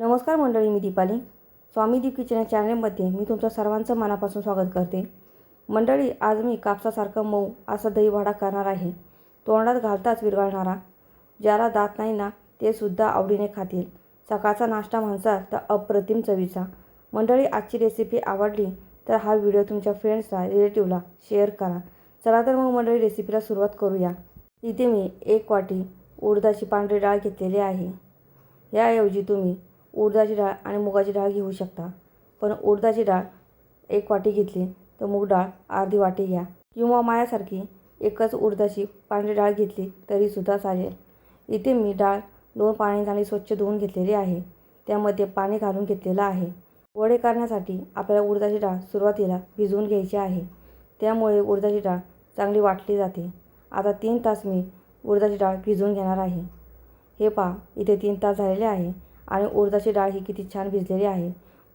नमस्कार मंडळी मी दीपाली. स्वामी दीप किचन या चॅनलमध्ये मी तुमचं सर्वांचं मनापासून स्वागत करते. मंडळी आज मी कापसासारखा मऊ असा दहीवडा करणार आहे. तोंडात घालताच विरघळणारा. ज्याला दात नाही ना ते सुद्धा आवडीने खातील. सकाळचा नाश्ता म्हणसाल तर अप्रतिम चवीचा. मंडळी आजची रेसिपी आवडली तर हा व्हिडिओ तुमच्या फ्रेंड्सला रिलेटिव्हला शेअर करा. चला तर मग मंडळी रेसिपीला सुरुवात करूया. इथे मी एक वाटी उडदाची पांढरी डाळ घेतलेली आहे. याऐवजी तुम्ही उडदाची डाळ आणि मुगाची डाळ घेऊ शकता. पण उडदाची डाळ एक वाटी घेतली तर मूग डाळ अर्धी वाटी घ्या. किंवा माझ्यासारखी एकच उडदाची पांढरी डाळ घेतली तरीसुद्धा चालेल. इथे मी डाळ दोन पाणी चांगली स्वच्छ धुवून घेतलेली आहे. त्यामध्ये पाणी घालून घेतलेलं आहे. वडे करण्यासाठी आपल्याला उडदाची डाळ सुरुवातीला भिजवून घ्यायची आहे. त्यामुळे उडदाची डाळ चांगली वाटली जाते. आता तीन तास मी उडदाची डाळ भिजवून घेणार आहे. हे पहा इथे तीन तास झालेले आहे. आणि उडदाची डाळ ही किती छान भिजलेली आहे.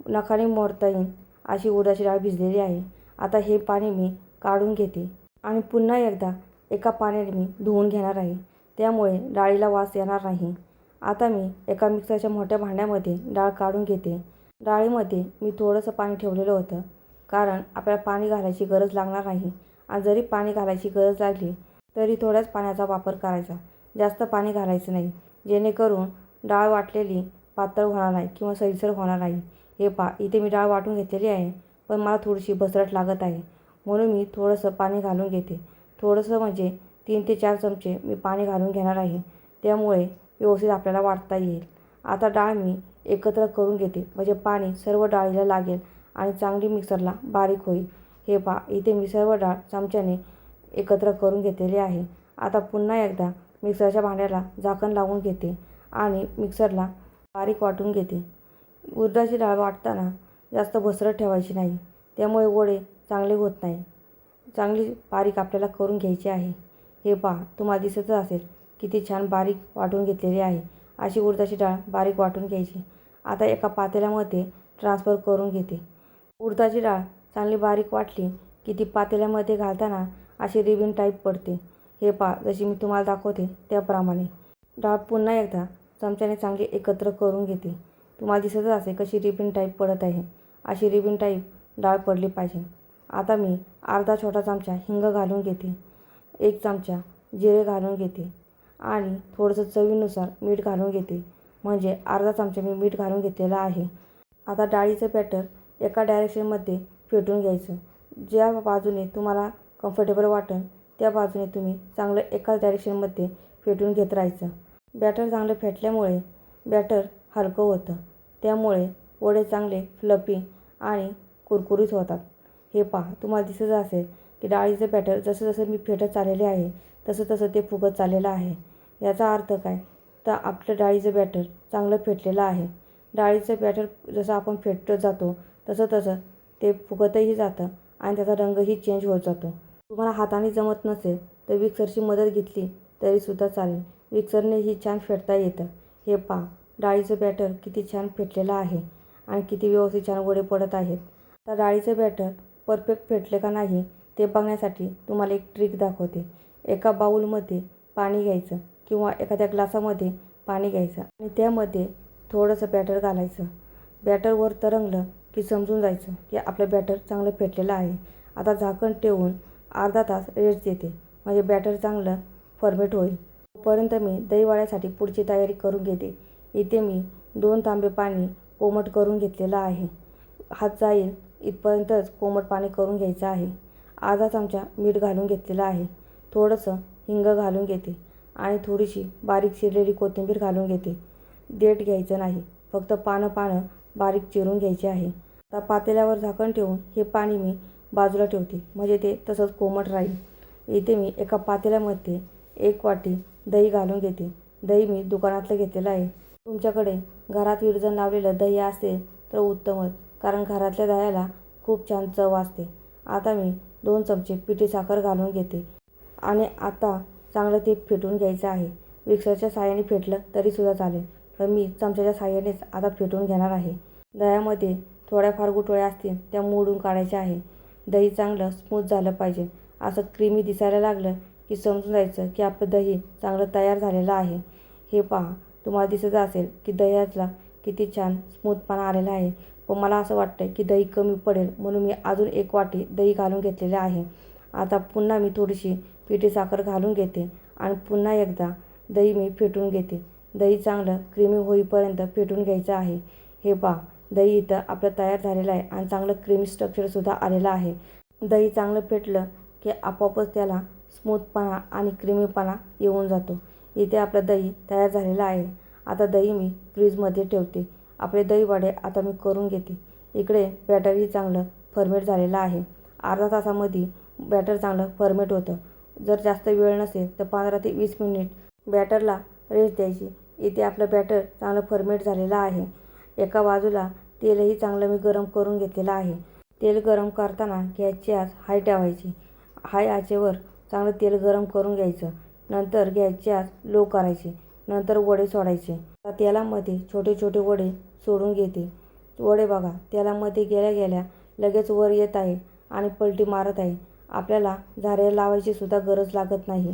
नखाने मोडता येईल अशी उडदाची डाळ भिजलेली आहे. आता हे पाणी मी काढून घेते. आणि पुन्हा एकदा एका पाण्याने मी धुवून घेणार आहे. त्यामुळे डाळीला वास येणार नाही. आता मी एका मिक्सरच्या मोठ्या भांड्यामध्ये डाळ काढून घेते. डाळीमध्ये मी थोडंसं पाणी ठेवलेलं होतं. कारण आपल्याला पाणी घालायची गरज लागणार नाही. आणि जरी पाणी घालायची गरज लागली तरी थोड्याच पाण्याचा वापर करायचा. जास्त पाणी घालायचं नाही. जेणेकरून डाळ वाटलेली पातळ होणार नाही किंवा सैलसर होणार नाही. हे पा इथे मी डाळ वाटून घेतलेली आहे पण मला थोडीशी बसरट लागत आहे. म्हणून मी थोडंसं पाणी घालून घेते. थोडंसं म्हणजे तीन ते चार चमचे मी पाणी घालून घेणार आहे. त्यामुळे व्यवस्थित आपल्याला वाटता येईल. आता डाळ मी एकत्र करून घेते. म्हणजे पाणी सर्व डाळीला लागेल आणि चांगली मिक्सरला बारीक होईल. हे पा इथे मी सर्व डाळ चमच्याने एकत्र करून घेतलेली आहे. आता पुन्हा एकदा मिक्सरच्या भांड्याला झाकण लावून घेते आणि मिक्सरला बारीक वाटून घेते. उडदाची डाळ वाटताना जास्त भसरत ठेवायची नाही. त्यामुळे वडे चांगले होत नाही. चांगली बारीक आपल्याला करून घ्यायची आहे. हे पहा तुम्हाला दिसतच असेल किती छान बारीक वाटून घेतलेली आहे. अशी उडदाची डाळ बारीक वाटून घ्यायची. आता एका पातेल्यामध्ये ट्रान्सफर करून घेते. उडदाची डाळ चांगली बारीक वाटली की ती पातेल्यामध्ये घालताना अशी रिबिन टाईप पडते. हे पहा जशी मी तुम्हाला दाखवते त्याप्रमाणे. डाळ पुन्हा एकदा चमच्याने चांगली एकत्र करून घेते. तुम्हाला दिसतच असेल कशी रिबीन टाईप पडत आहे. अशी रिबीन टाईप डाळ पडली पाहिजे. आता मी अर्धा छोटा चमचा हिंग घालून घेते. एक चमचा जिरे घालून घेते. आणि थोडंसं चवीनुसार मीठ घालून घेते. म्हणजे अर्धा चमचा मी मीठ घालून घेतलेला आहे. आता डाळीचं बॅटर एका डायरेक्शनमध्ये फेटून घ्यायचं. ज्या बाजूने तुम्हाला कम्फर्टेबल वाटेल त्या बाजूने तुम्ही चांगलं एकाच डायरेक्शनमध्ये फेटून घेत राहायचं. बॅटर चांगलं फेटल्यामुळे बॅटर हलकं होतं. त्यामुळे वडे चांगले फ्लपी आणि कुरकुरीत होतात. हे पहा तुम्हाला दिसत असेल की डाळीचं बॅटर जसं जसं मी फेटत चाललेले आहे तसं तसं ते फुगत चाललेलं आहे. याचा अर्थ काय? तर आपलं डाळीचं बॅटर चांगलं फेटलेलं आहे. डाळीचं बॅटर जसं आपण फेटत जातो तसं तसं ते फुगतही जातं आणि त्याचा रंगही चेंज होत जातो. तुम्हाला हाताने जमत नसेल तर विक्सरची मदत घेतली तरीसुद्धा चालेल. मिक्सरनेही छान फेटता येतं. हे पहा डाळीचं बॅटर किती छान फेटलेलं आहे आणि किती व्यवस्थित छान वडे पडत आहेत. तर डाळीचं बॅटर परफेक्ट फेटले का नाही ते बघण्यासाठी तुम्हाला एक ट्रिक दाखवते. एका बाऊलमध्ये पाणी घ्यायचं किंवा एखाद्या ग्लासामध्ये पाणी घ्यायचं आणि त्यामध्ये थोडंसं बॅटर घालायचं. बॅटरवर तरंगलं की समजून जायचं की आपलं बॅटर चांगलं फेटलेलं आहे. आता झाकण ठेवून अर्धा तास रेस्ट देते. म्हणजे बॅटर चांगलं फॉर्मेट होईल. तोपर्यंत मी दहीवड्यासाठी पुढची तयारी करून घेते. इथे मी दोन तांबे पाणी कोमट करून घेतलेलं आहे. हात जाईल इथपर्यंतच कोमट पाणी करून घ्यायचं आहे. अर्धा चमचा मीठ घालून घेतलेलं आहे. थोडंसं हिंग घालून घेते आणि थोडीशी बारीक चिरलेली कोथिंबीर घालून घेते. देठ घ्यायचं नाही फक्त पानं पानं बारीक चिरून घ्यायचे आहे. आता पातेल्यावर झाकण ठेवून हे पाणी मी बाजूला ठेवते म्हणजे ते तसंच कोमट राहील. इथे मी एका पातेल्यामध्ये एक वाटी दही घालून घेते. दही मी दुकानातलं घेतलेलं आहे. तुमच्याकडे घरात विरजण लावलेलं दही असेल तर उत्तमच कारण घरातल्या दह्याला खूप छान चव असते. आता मी दोन चमचे पिठी साखर घालून घेते. आणि आता चांगलं ते फेटून घ्यायचं आहे. मिक्सरच्या साहाय्याने फेटलं तरीसुद्धा चालेल तर मी चमच्याच्या साहाय्यानेच आता फेटून घेणार आहे. दह्यामध्ये थोड्याफार गुठोळ्या असतील त्या मोडून काढायच्या आहे. दही चांगलं स्मूथ झालं पाहिजे. असं क्रीमी दिसायला लागलं की समजून जायचं की आपलं दही चांगलं तयार झालेलं आहे. हे पहा तुम्हाला दिसत असेल की दह्यातला किती छान स्मूथपणा आलेला आहे. पण मला असं वाटतं की दही कमी पडेल म्हणून मी अजून एक वाटी दही घालून घेतलेले आहे. आता पुन्हा मी थोडीशी पिठी साखर घालून घेते आणि पुन्हा एकदा दही मी फेटून घेते. दही चांगलं क्रीमी होईपर्यंत फेटून घ्यायचं आहे. हे पहा दही इथं आपलं तयार झालेलं आहे आणि चांगलं क्रीमी स्ट्रक्चरसुद्धा आलेलं आहे. दही चांगलं फेटलं की आपोआपच त्याला स्मूथपणा आणि क्रिमीपणा येऊन जातो. इथे आपलं दही तयार झालेलं आहे. आता दही मी फ्रीजमध्ये ठेवते. आपले दही वडे आता मी करून घेते. इकडे बॅटरही चांगलं फर्मेट झालेलं आहे. अर्धा तासामध्ये बॅटर चांगलं फर्मेट होतं. जर जास्त वेळ नसेल तर पंधरा ते वीस मिनिट बॅटरला रेस्ट द्यायची. इथे आपलं बॅटर चांगलं फर्मेट झालेलं आहे. एका बाजूला तेलही चांगलं मी गरम करून घेतलेलं आहे. तेल गरम करताना गॅसची आच हाय ठेवायची. हाय आचेवर चांगलं तेल गरम करून घ्यायचं. नंतर घ्यायच्या आज लो करायची नंतर वडे सोडायचे. आता तेलामध्ये छोटे छोटे वडे सोडून घेते. वडे बघा तेलामध्ये गेल्या गेल्या लगेच वर येत आहे आणि पलटी मारत आहे. आपल्याला झारे लावायची सुद्धा गरज लागत नाही.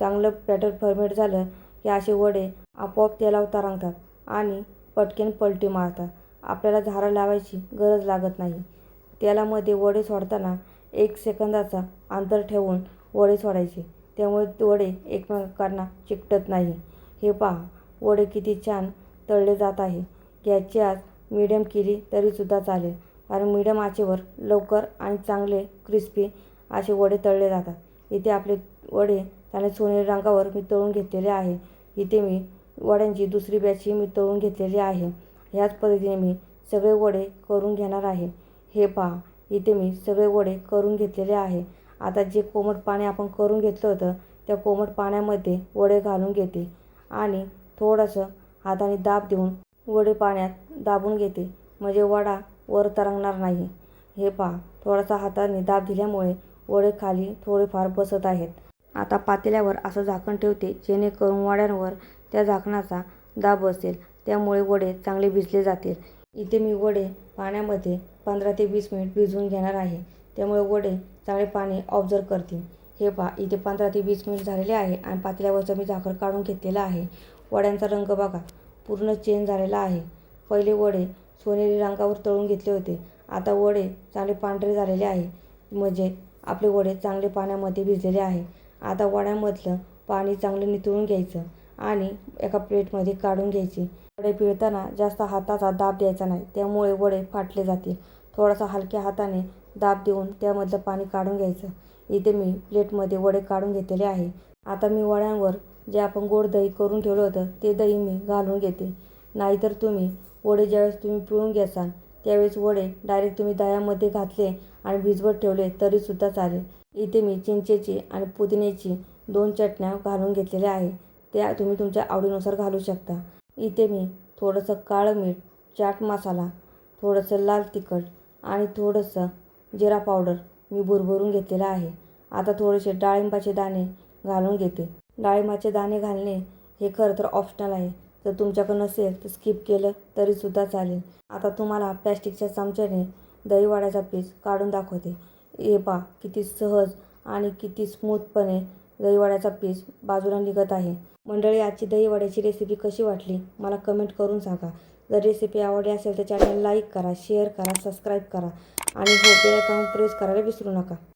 चांगलं बॅटर फर्मेट झालं की असे वडे आपोआप तेलावर तरंगतात आणि पटकन पलटी मारतात. आपल्याला झारं लावायची गरज लागत नाही. तेलामध्ये वडे सोडताना एक सेकंदाचा अंतर ठेवून वडे सोडायचे. त्यामुळे ते वडे एकमेकांना चिकटत नाही. हे पहा वडे किती छान तळले जात आहे. गॅसची आच मिडियम केली तरीसुद्धा चालेल. कारण मिडियम आचेवर लवकर आणि चांगले क्रिस्पी असे वडे तळले जातात. इथे आपले वडे त्याने सोनेरी रंगावर मी तळून घेतलेले आहे. इथे मी वड्यांची दुसरी बॅचही मी तळून घेतलेली आहे. ह्याच पद्धतीने मी सगळे वडे करून घेणार आहे. हे पहा इथे मी सगळे वडे करून घेतलेले आहे. आता जे कोमट पाणी आपण करून घेतलं होतं त्या कोमट पाण्यामध्ये वडे घालून घेते आणि थोडंसं हाताने दाब देऊन वडे पाण्यात दाबून घेते. म्हणजे वडा वर तरंगणार नाही. हे पहा थोडासा हाताने दाब दिल्यामुळे वडे खाली थोडेफार बसत आहेत. आता पातेल्यावर असं झाकण ठेवते जेणेकरून वड्यांवर त्या झाकणाचा दाब बसेल त्यामुळे वडे चांगले भिजले जातील. इथे मी वडे पाण्यामध्ये पंधरा ते वीस मिनिट भिजवून घेणार आहे. त्यामुळे वडे चांगले पाणी ऑब्झर्व करतील. हे पहा इथे पंधरा ते वीस मिनिट झालेले आहे आणि पातेल्यावरचं मी झाकण काढून घेतलेलं आहे. वड्यांचा रंग बघा पूर्ण चेंज झालेला आहे. पहिले वडे सोनेरी रंगावर तळून घेतले होते. आता वडे चांगले पांढरे झालेले आहे. म्हणजे आपले वडे चांगले पाण्यामध्ये भिजलेले आहे. आता वड्यामधलं पाणी चांगलं निथळून घ्यायचं आणि एका प्लेटमध्ये काढून घ्यायची. वडे पिळताना जास्त हाताचा दाब द्यायचा नाही त्यामुळे वडे फाटले जातील. थोडासा हलक्या हाताने दाब देऊन त्यामधलं पाणी काढून घ्यायचं. इथे मी प्लेटमध्ये वडे काढून घेतलेले आहे. आता मी वड्यांवर जे आपण गोड दही करून ठेवलं होतं ते दही मी घालून घेते. नाहीतर तुम्ही वडे ज्यावेळेस तुम्ही पिळून घ्याल त्यावेळेस वडे डायरेक्ट तुम्ही दह्यामध्ये घातले आणि भिजवत ठेवले तरीसुद्धा चालेल. इथे मी चिंचेची आणि पुदिन्याची दोन चटण्या घालून घेतलेल्या आहे. त्या तुम्ही तुमच्या आवडीनुसार घालू शकता. इथे मी थोडंसं काळं मीठ चाट मसाला थोडंसं लाल तिखट आणि थोडंसं जिरा पावडर मी भुरभरून घेतलेला आहे. आता थोडेसे डाळिंबाचे दाणे घालून घेते. डाळिंबाचे दाणे घालणे हे खरं तर ऑप्शनल आहे. जर तुमच्याकडं नसेल तर स्किप केलं तरीसुद्धा चालेल. आता तुम्हाला प्लॅस्टिकच्या चमच्याने दहीवड्याचा पीस काढून दाखवते. हे पा किती सहज आणि किती स्मूथपणे दहीवड्याचा पीस बाजूला निघत आहे. मंडळी आजची दहीवड्याची रेसिपी कशी वाटली? मला कमेंट करून सांगा. जर रेसिपी आवडली असेल तर चॅनल लाईक करा शेअर करा सबस्क्राईब करा. आणि हो बेल आयकॉन प्रेस करायला विसरू नका.